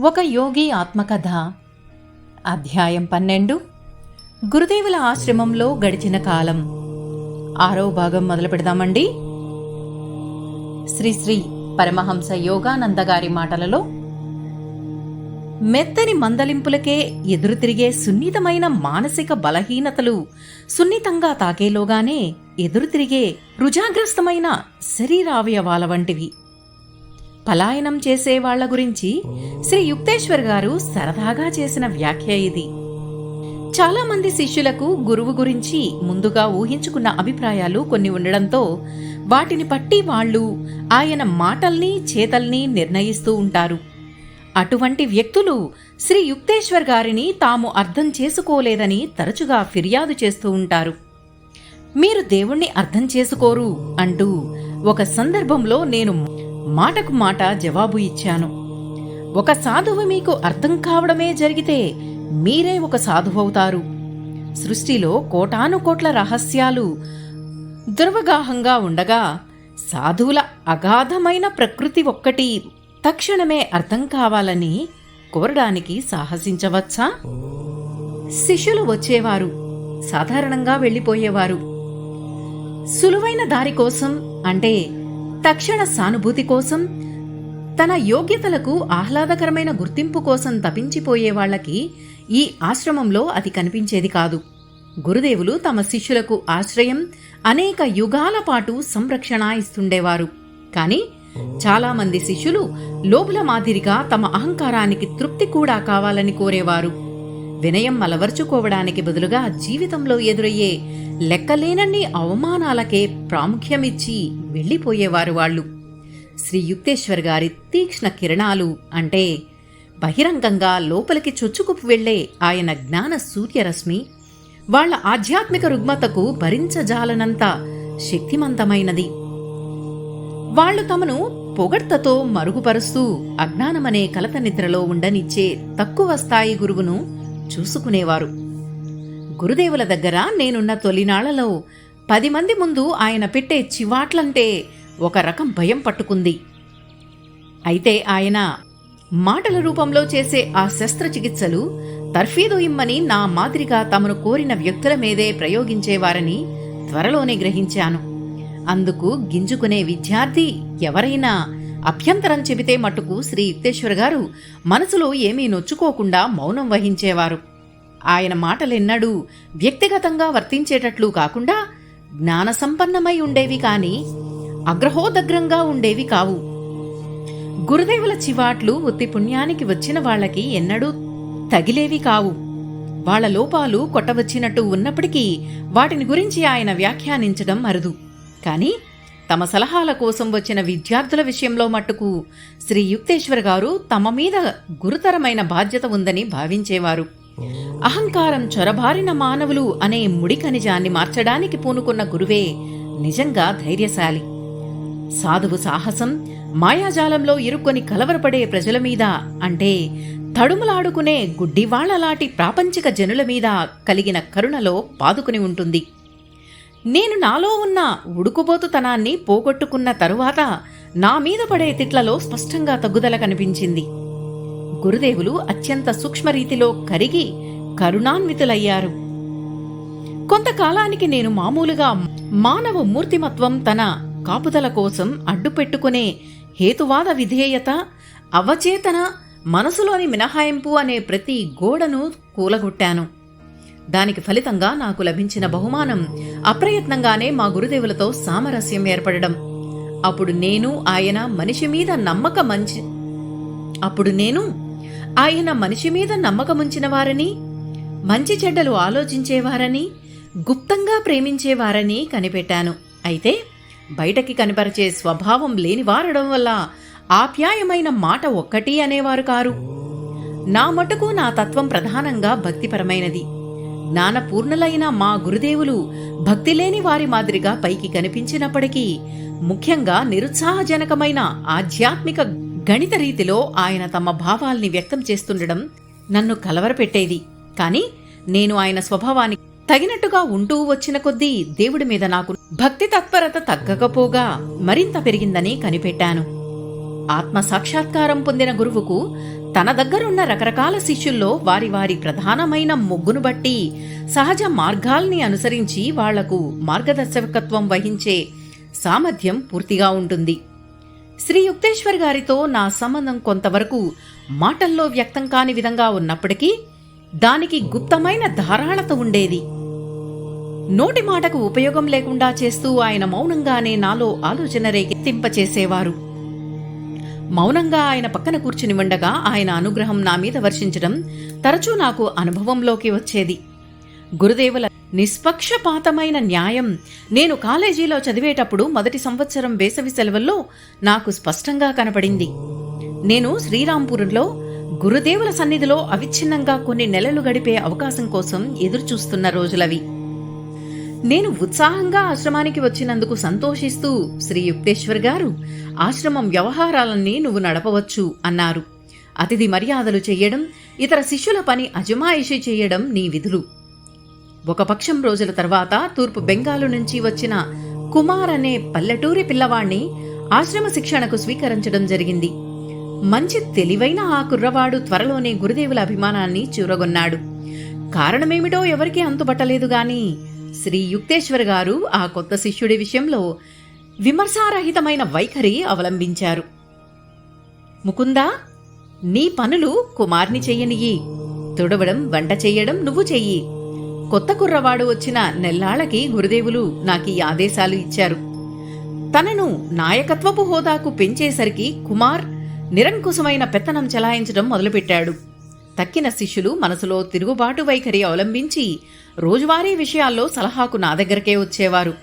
ఒక యోగి ఆత్మకథ. అధ్యాయం పన్నెండు. గురుదేవుల ఆశ్రమంలో గడిచిన కాలం. ఆరో భాగం మొదలు పెడదామండి. శ్రీ శ్రీ పరమహంస యోగానంద గారి మాటలలో మెత్తని మందలింపులకే ఎదురు తిరిగే సున్నితమైన మానసిక బలహీనతలు సున్నితంగా తాకేలోగానే ఎదురు తిరిగే రుజాగ్రస్తమైన శరీరావయవాల వంటివి. పలాయనం చేసే వాళ్ళ గురించి శ్రీ యుక్తేశ్వర్ గారు సరదాగా చేసిన వ్యాఖ్య ఇది. చాలామంది శిష్యులకు గురువు గురించి ముందుగా ఊహించుకున్న అభిప్రాయాలు కొన్ని ఉండడంతో వాటిని పట్టి వాళ్ళు ఆయన మాటల్ని చేతల్ని నిర్ణయిస్తూ ఉంటారు. అటువంటి వ్యక్తులు శ్రీ యుక్తేశ్వర్ గారిని తాము అర్థం చేసుకోలేదని తరచుగా ఫిర్యాదు చేస్తూ ఉంటారు. మీరు దేవుణ్ణి అర్థం చేసుకోరు అంటూ ఒక సందర్భంలో నేను మాటకు మాట జవాబు ఇచ్చాను. ఒక సాధువు మీకు అర్థం కావడమే జరిగితే మీరే ఒక సాధువవుతారు. సృష్టిలో కోటాను కోట్ల రహస్యాలు దుర్వగాహంగా ఉండగా సాధువుల అగాధమైన ప్రకృతి ఒక్కటి తక్షణమే అర్థం కావాలని కోరడానికి సాహసించవచ్చా? శిష్యులు వచ్చేవారు సాధారణంగా వెళ్ళిపోయేవారు. సులువైన దారి కోసం అంటే తక్షణ సానుభూతి కోసం తన యోగ్యతలకు ఆహ్లాదకరమైన గుర్తింపు కోసం తపించిపోయే వాళ్ళకి ఈ ఆశ్రమంలో అది కనిపించేది కాదు. గురుదేవులు తమ శిష్యులకు ఆశ్రయం అనేక యుగాల పాటు సంరక్షణ ఇస్తుండేవారు. కానీ చాలామంది శిష్యులు లోపుల మాదిరిగా తమ అహంకారానికి తృప్తి కూడా కావాలని కోరేవారు. వినయం అలవర్చుకోవడానికి బదులుగా జీవితంలో ఎదురయ్యే లెక్కలేనన్ని అవమానాలకే ప్రాముఖ్యమిచ్చి వెళ్ళిపోయేవారు వాళ్ళు. శ్రీ యుక్తేశ్వర్ గారి తీక్ష్ణ కిరణాలు అంటే బహిరంగంగా లోపలికి చొచ్చుకుపు వెళ్ళే ఆయన జ్ఞాన సూర్యరశ్మి వాళ్ళ ఆధ్యాత్మిక రుగ్మతకు భరించజాలనంత శక్తిమంతమైనది. వాళ్ళు తమను పొగడ్తతో మరుగుపరుస్తూ అజ్ఞానమనే కలత నిద్రలో ఉండనిచ్చే తక్కువ స్థాయి గురువును చూసుకునేవారు. గురుదేవుల దగ్గర నేనున్న తొలినాళ్ళలో పది మంది ముందు ఆయన పెట్టే చివాట్లంటే ఒక రకం భయం పట్టుకుంది. అయితే ఆయన మాటల రూపంలో చేసే ఆ శస్త్రచికిత్సలు తర్ఫీదు ఇమ్మని నా మాదిరిగా తమను కోరిన వ్యక్తుల మీదే ప్రయోగించేవారని త్వరలోనే గ్రహించాను. అందుకు గింజుకునే విద్యార్థి ఎవరైనా అభ్యంతరం చెబితే మట్టుకు శ్రీ యుక్తేశ్వర్ గారు మనసులో ఏమీ నొచ్చుకోకుండా మౌనం వహించేవారు. ఆయన మాటలెన్నడూ వ్యక్తిగతంగా వర్తించేటట్లు కాకుండా జ్ఞానసంపన్నమై ఉండేవి కాని అగ్రహోదగ్రంగా ఉండేవి కావు. గురుదేవుల చివాట్లు ఉత్తి పుణ్యానికి వచ్చిన వాళ్ళకి ఎన్నడూ తగిలేవి కావు. వాళ్ళ లోపాలు కొట్టవచ్చినట్టు ఉన్నప్పటికీ వాటిని గురించి ఆయన వ్యాఖ్యానించడం అరుదు కానీ తమ సలహాల కోసం వచ్చిన విద్యార్థుల విషయంలో మట్టుకు శ్రీ యుక్తేశ్వర్ గారు తమ మీద గురుతరమైన బాధ్యత ఉందని భావించేవారు. అహంకారం చొరబారిన మానవులు అనే ముడి ఖనిజాన్ని మార్చడానికి పూనుకున్న గురువే నిజంగా ధైర్యశాలి. సాధువు సాహసం మాయాజాలంలో ఇరుక్కొని కలవరపడే ప్రజల మీద అంటే తడుములాడుకునే గుడ్డివాళ్ళలాంటి ప్రాపంచిక జనుల మీద కలిగిన కరుణలో పాదుకుని ఉంటుంది. నేను నాలో ఉన్న ఉడుకుబోతుతనాన్ని పోగొట్టుకున్న తరువాత నా మీద పడే తిట్లలో స్పష్టంగా తగ్గుదల కనిపించింది. గురుదేవులు అత్యంత సూక్ష్మరీతిలో కరిగి కరుణాన్వితులయ్యారు. కొంతకాలానికి నేను మామూలుగా మానవ మూర్తిమత్వం తన కాపుదల కోసం అడ్డుపెట్టుకునే హేతువాద విధేయత అవచేతన మనసులోని మినహాయింపు అనే ప్రతి గోడను కూలగొట్టాను. దానికి ఫలితంగా నాకు లభించిన బహుమానం అప్రయత్నంగానే మా గురుదేవులతో సామరస్యం ఏర్పడడం. అప్పుడు నేను ఆయన మనిషి మీద నమ్మక మంచి అప్పుడు నేను ఆయన మనిషి మీద నమ్మకముంచిన వారని మంచి చెడ్డలు ఆలోచించేవారని గుప్తంగా ప్రేమించేవారని కనిపెట్టాను. అయితే బయటకి కనపరిచే స్వభావం లేనివారడం వల్ల ఆప్యాయమైన మాట ఒక్కటి అనేవారు కారు. నా మటుకు నా తత్వం ప్రధానంగా భక్తిపరమైనది. జ్ఞానపూర్ణులైన మా గురుదేవులు భక్తి లేని వారి మాదిరిగా పైకి కనిపించినప్పటికీ ముఖ్యంగా నిరుత్సాహజనకమైన ఆధ్యాత్మిక గణిత రీతిలో ఆయన తమ భావాల్ని వ్యక్తం చేస్తుండడం నన్ను కలవరపెట్టేది. కాని నేను ఆయన స్వభావానికి తగినట్టుగా ఉంటూ వచ్చిన కొద్దీ దేవుడి మీద నాకు భక్తి తత్పరత తగ్గకపోగా మరింత పెరిగిందని కనిపెట్టాను. ఆత్మ సాక్షాత్కారం పొందిన గురువుకు తన దగ్గరున్న రకరకాల శిష్యుల్లో వారి వారి ప్రధానమైన మొగ్గును బట్టి సహజ మార్గాల్ని అనుసరించి వాళ్ళకు మార్గదర్శకత్వం వహించే సామర్థ్యం పూర్తిగా ఉంటుంది. శ్రీ యుక్తేశ్వర్ గారితో నా సంబంధం కొంతవరకు మాటల్లో వ్యక్తం కాని విధంగా ఉన్నప్పటికీ దానికి గుప్తమైన ధారాళత ఉండేది. నోటి మాటకు ఉపయోగం లేకుండా చేస్తూ ఆయన మౌనంగానే నాలో ఆలోచన రేకెత్తింపచేసేవారు. మౌనంగా ఆయన పక్కన కూర్చుని ఉండగా ఆయన అనుగ్రహం నా మీద వర్షించడం తరచూ నాకు అనుభవంలోకి వచ్చేది. గురుదేవుల నిష్పక్షపాతమైన న్యాయం నేను కాలేజీలో చదివేటప్పుడు మొదటి సంవత్సరం వేసవి సెలవుల్లో నాకు స్పష్టంగా కనపడింది. నేను శ్రీరాంపూర్లో గురుదేవుల సన్నిధిలో అవిచ్ఛిన్నంగా కొన్ని నెలలు గడిపే అవకాశం కోసం ఎదురుచూస్తున్న రోజులవి. నేను ఉత్సాహంగా ఆశ్రమానికి వచ్చినందుకు సంతోషిస్తూ శ్రీ యుక్తేశ్వర్ గారు ఆశ్రమం వ్యవహారాలన్నీ నువ్వు నడపవచ్చు అన్నారు. అతిథి మర్యాదలు చెయ్యడం ఇతర శిష్యుల పని అజమాయిషి చేయడం నీ విధులు. ఒక పక్షం రోజుల తర్వాత తూర్పు బెంగాలు నుంచి వచ్చిన కుమార్ అనే పల్లెటూరి పిల్లవాణ్ణి ఆశ్రమ శిక్షణకు స్వీకరించడం జరిగింది. మంచి తెలివైన ఆ కుర్రవాడు త్వరలోనే గురుదేవుల అభిమానాన్ని చూరగొన్నాడు. కారణమేమిటో ఎవరికీ అంతుబట్టలేదు గాని శ్రీ యుక్తేశ్వర్ గారు ఆ కొత్త శిష్యుడి విషయంలో విమర్శారహితమైన వైఖరి అవలంబించారు. ముకుందా నీ పనులు కుమార్ని చెయ్యనియ్యి తుడవడం వంట చెయ్యడం నువ్వు చెయ్యి. కొత్త కుర్రవాడు వచ్చిన నెల్లాళ్ళకి గురుదేవులు నాకీ ఆదేశాలు ఇచ్చారు. తనను నాయకత్వపు హోదాకు పెంచేసరికి కుమార్ నిరంకుశమైన పెత్తనం చెలాయించడం మొదలుపెట్టాడు. తక్కిన శిష్యులు మనసులో తిరుగుబాటు వైఖరి అవలంబించి రోజువారీ విషయాల్లో సలహాకు నా దగ్గరకే వచ్చేవారు.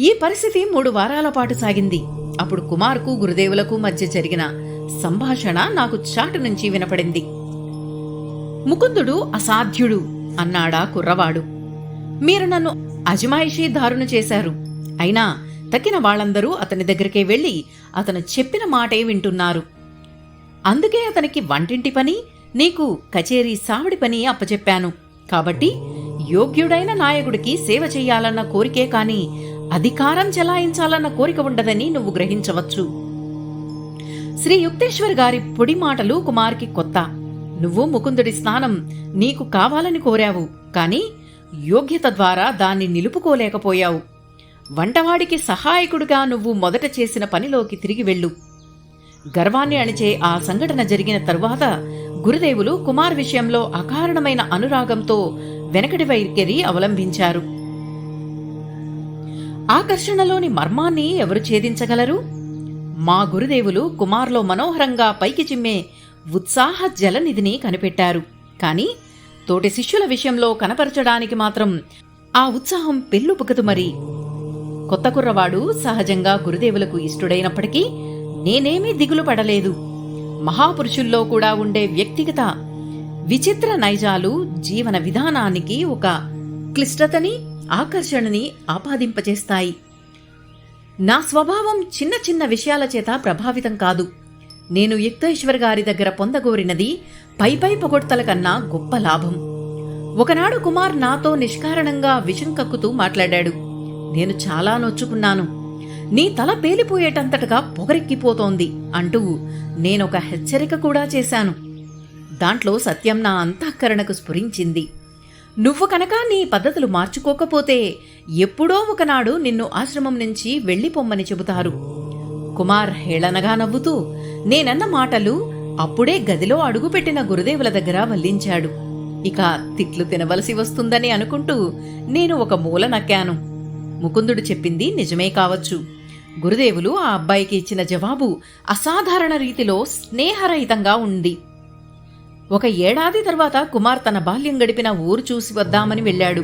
ఈ పరిస్థితి మూడు వారాల పాటు సాగింది. అప్పుడు కుమార్కు గురుదేవులకు మధ్య జరిగిన సంభాషణ నాకు చాటు నుంచి వినపడింది. ముకుందుడు అసాధ్యుడు అన్నాడా కుర్రవాడు. మీరు నన్ను అజమాయిషీ దారుణ చేశారు. అయినా తక్కిన వాళ్ళందరూ అతని దగ్గరికే వెళ్ళి అతను చెప్పిన మాటే వింటున్నారు. అందుకే అతనికి వంటింటి పని నీకు కచేరీ సావిడి పని అప్పచెప్పాను. కాబట్టి యోగ్యుడైన నాయకుడికి సేవ చెయ్యాలన్న కోరికే కాని అధికారం చెలాయించాలన్న కోరిక ఉండదని నువ్వు గ్రహించవచ్చు. శ్రీ యుక్తేశ్వర్ గారి పొడి మాటలు కుమార్కి కొత్త. నువ్వు ముకుందుడి స్నానం నీకు కావాలని కోరావు కాని యోగ్యత ద్వారా దాన్ని నిలుపుకోలేకపోయావు. వంటవాడికి సహాయకుడిగా నువ్వు మొదట చేసిన పనిలోకి తిరిగి వెళ్ళు. గర్వాన్ని అణిచే ఆ సంఘటన జరిగిన తరువాత గురుదేవులు కుమార్ విషయంలో అకారణమైన అనురాగంతో వెనకటి వైఖరి అవలంబించారు. ఆకర్షణలోని మర్మాన్ని ఎవరు ఛేదించగలరు? మా గురుదేవులు కుమార్లో మనోహరంగా పైకి చిమ్మే ఉత్సాహ జలనిధిని కనిపెట్టారు. కాని తోటి శిష్యుల విషయంలో కనపరచడానికి మాత్రం ఆ ఉత్సాహం పెళ్ళుపుకదు మరి. కొత్త కుర్రవాడు సహజంగా గురుదేవులకు ఇష్టుడైనప్పటికీ నేనేమీ దిగులు పడలేదు. మహాపురుషుల్లో కూడా ఉండే వ్యక్తిగత విచిత్ర నైజాలు జీవన విధానానికి ఒక క్లిష్టతని ఆకర్షణని ఆపాదింపచేస్తాయి నా స్వభావం చిన్న చిన్న విషయాల చేత ప్రభావితం కాదు. నేను యుక్తేశ్వర్ గారి దగ్గర పొందగోరినది పైపై పొగొడతల కన్నా గొప్ప లాభం. ఒకనాడు కుమార్ నాతో నిష్కారణంగా విషం కక్కుతూ మాట్లాడాడు. నేను చాలా నొచ్చుకున్నాను. నీ తల పేలిపోయేటంతటగా పొగరెక్కిపోతోంది అంటూ నేనొక హెచ్చరిక కూడా చేశాను. దాంట్లో సత్యం నా అంతఃకరణకు స్ఫురించింది. నువ్వు కనుక నీ పద్ధతులు మార్చుకోకపోతే ఎప్పుడో ఒకనాడు నిన్ను ఆశ్రమం నుంచి వెళ్ళిపోమ్మని చెబుతారు. కుమార్ హేళనగా నవ్వుతూ నేనన్న మాటలు అప్పుడే గదిలో అడుగుపెట్టిన గురుదేవుల దగ్గర వల్లించాడు. ఇక తిట్లు తినవలసి వస్తుందని అనుకుంటూ నేను ఒక మూల నక్కాను. ముకుందుడు చెప్పింది నిజమే కావచ్చు. గురుదేవులు ఆ అబ్బాయికి ఇచ్చిన జవాబు అసాధారణ రీతిలో స్నేహరహితంగా ఉంది. ఒక ఏడాది తర్వాత కుమార్ తన బాల్యం గడిపిన ఊరు చూసి వద్దామని వెళ్ళాడు.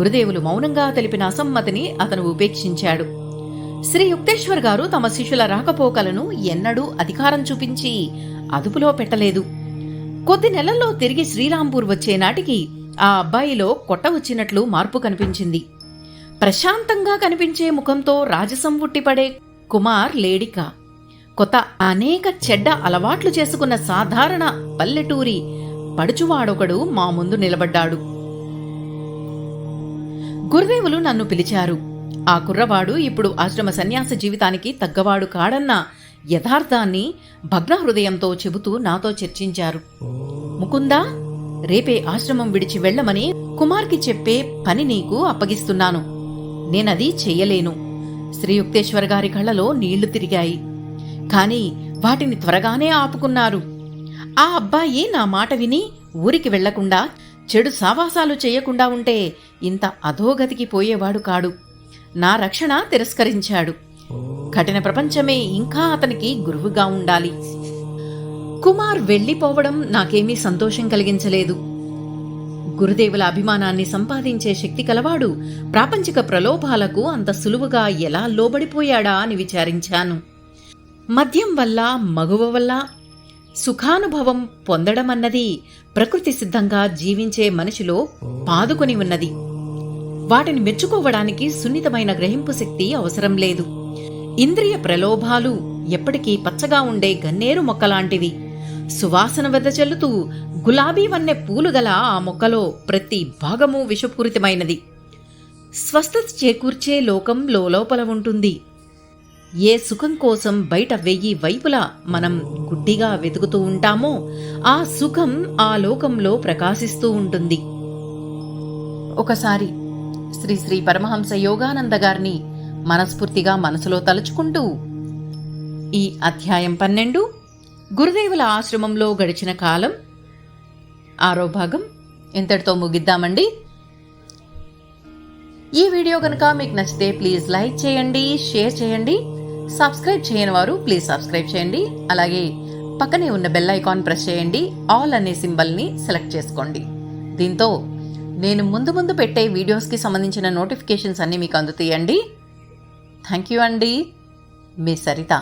గురుదేవులు మౌనంగా తెలిపిన అసమ్మతిని అతను ఉపేక్షించాడు. శ్రీ యుక్తేశ్వర్ గారు తమ శిష్యుల రాకపోకలను ఎన్నడూ అధికారం చూపించి అదుపులో పెట్టలేదు. కొద్ది నెలల్లో తిరిగి శ్రీరాంపూర్ వచ్చే నాటికి ఆ అబ్బాయిలో కొట్ట వచ్చినట్లు మార్పు కనిపించింది. ప్రశాంతంగా కనిపించే ముఖంతో రాజసం ఉట్టిపడే కుమార్ లేడిక. కొత్త అనేక చెడ్డ అలవాట్లు చేసుకున్న సాధారణ పల్లెటూరి పడుచువాడొకడు మా ముందు నిలబడ్డాడు. గురుదేవులు నన్ను పిలిచారు. ఆ కుర్రవాడు ఇప్పుడు ఆశ్రమ సన్యాస జీవితానికి తగ్గవాడు కాడన్న యథార్థాన్ని భగ్న హృదయంతో చెబుతూ నాతో చర్చించారు. ముకుందా రేపే ఆశ్రమం విడిచి వెళ్ళమని కుమార్కి చెప్పే పని నీకు అప్పగిస్తున్నాను. నేనది చెయ్యలేను శ్రీయుక్తేశ్వర గారి కళ్ళలో నీళ్ళు తిరిగాయి. కాని వాటిని త్వరగానే ఆపుకున్నారు. ఆ అబ్బాయి నా మాట విని ఊరికి వెళ్ళకుండా చెడు సావాసాలు చేయకుండా ఉంటే ఇంత అధోగతికి పోయేవాడు కాడు. నా రక్షణ తిరస్కరించాడు. కఠిన ప్రపంచమే ఇంకా అతనికి గురువుగా ఉండాలి. కుమార్ వెళ్ళిపోవడం నాకేమీ సంతోషం కలిగించలేదు. గురుదేవుల అభిమానాన్ని సంపాదించే శక్తి కలవాడు. ప్రాపంచిక ప్రలోభాలకు అంత సులువుగా ఎలా లోబడిపోయాడా అని విచారించాను. మద్యం వల్ల మగువ వల్ల సుఖానుభవం పొందడమన్నది ప్రకృతి సిద్ధంగా జీవించే మనిషిలో పాదుకొని ఉన్నది. వాటిని మెచ్చుకోవడానికి సున్నితమైన గ్రహింపు శక్తి అవసరం లేదు. ఇంద్రియ ప్రలోభాలు ఎప్పటికీ పచ్చగా ఉండే గన్నేరు మొక్కలాంటివి. సువాసన వెదజల్లుతూ గులాబీ వన్నె పూలు గల ఆ మొక్కలో ప్రతి భాగము విషపూరితమైనది. స్వస్థత చేకూర్చే లోకం లోపల ఉంటుంది. ఏ సుఖం కోసం బయట వెయ్యి వైపులా మనం గుడ్డిగా వెతుకుతూ ఉంటామో ఆ సుఖం ఆ లోకంలో ప్రకాశిస్తూ ఉంటుంది. ఒకసారి శ్రీ శ్రీ పరమహంస యోగానంద గారిని మనస్ఫూర్తిగా మనసులో తలుచుకుంటూ ఈ అధ్యాయం పన్నెండు గురుదేవుల ఆశ్రమంలో గడిచిన కాలం. ఆరో భాగం. ఇంతటితో ముగిద్దామండి. ఈ వీడియో కనుక మీకు నచ్చితే ప్లీజ్ లైక్ చేయండి షేర్ చేయండి. సబ్స్క్రైబ్ చేయని వారు ప్లీజ్ సబ్స్క్రైబ్ చేయండి. అలాగే పక్కనే ఉన్న బెల్ ఐకాన్ ప్రెస్ చేయండి. ఆల్ అనే సింబల్ని సెలెక్ట్ చేసుకోండి. దీంతో నేను ముందు ముందు పెట్టే వీడియోస్కి సంబంధించిన నోటిఫికేషన్స్ అన్నీ మీకు అందుతాయండి. థ్యాంక్ యూ అండి. మీ సరిత.